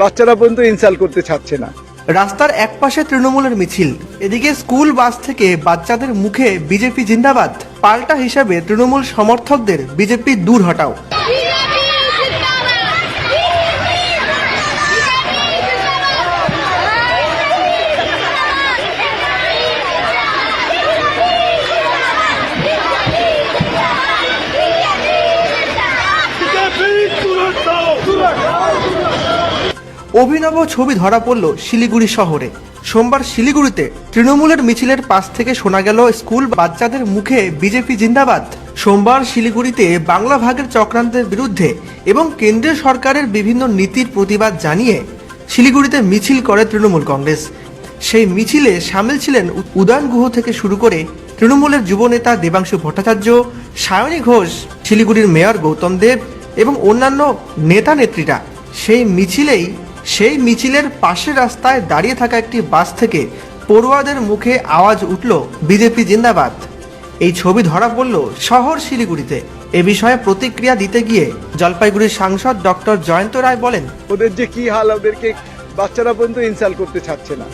বাচ্চারা পর্যন্ত ইনসাল্ট করতে ছাড়ছে না। রাস্তার একপাশে তৃণমূলের মিছিল। এদিকে স্কুল বাস থেকে বাচ্চাদের মুখে বিজেপি জিন্দাবাদ। পাল্টা হিসাবে তৃণমূল সমর্থকদের বিজেপি দূর হটাও। অভিনব ছবি ধরা পড়ল শিলিগুড়ি শহরে। সোমবার শিলিগুড়িতে তৃণমূলের মিছিলের পাশ থেকে শোনা গেল স্কুল বাচ্চাদের মুখে বিজেপি জিন্দাবাদ। সোমবার শিলিগুড়িতে বাংলা ভাগের চক্রান্তের বিরুদ্ধে এবং কেন্দ্রীয় সরকারের বিভিন্ন নীতির প্রতিবাদ জানিয়ে শিলিগুড়িতে মিছিল করে তৃণমূল কংগ্রেস। সেই মিছিলে সামিল ছিলেন উদয়ন গুহ থেকে শুরু করে তৃণমূলের যুবনেতা দেবাংশু ভট্টাচার্য, সায়নী ঘোষ, শিলিগুড়ির মেয়র গৌতম দেব এবং অন্যান্য নেতা নেত্রীরা সেই মিছিলেই সেই মিছিলের পাশের রাস্তায় দাঁড়িয়ে থাকা একটি বাস থেকে পড়ুয়াদের মুখে আওয়াজ উঠল, বিজেপি জিন্দাবাদ। এই ছবি ধরা পড়ল শহর শিলিগুড়িতে। এ বিষয়ে প্রতিক্রিয়া দিতে গিয়ে জলপাইগুড়ির সাংসদ ডক্টর জয়ন্ত রায় বলেন, ওদের যে কি হাল, ওদেরকে বাচ্চারা পর্যন্ত ইনসাল্ট করতে ছাড়ছে না।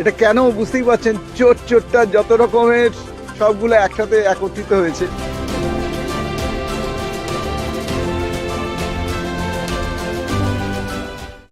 এটা কেন বুঝতেই পারছেন চোট চোটটা যত রকমের সবগুলো একসাথে একত্রিত হয়েছে।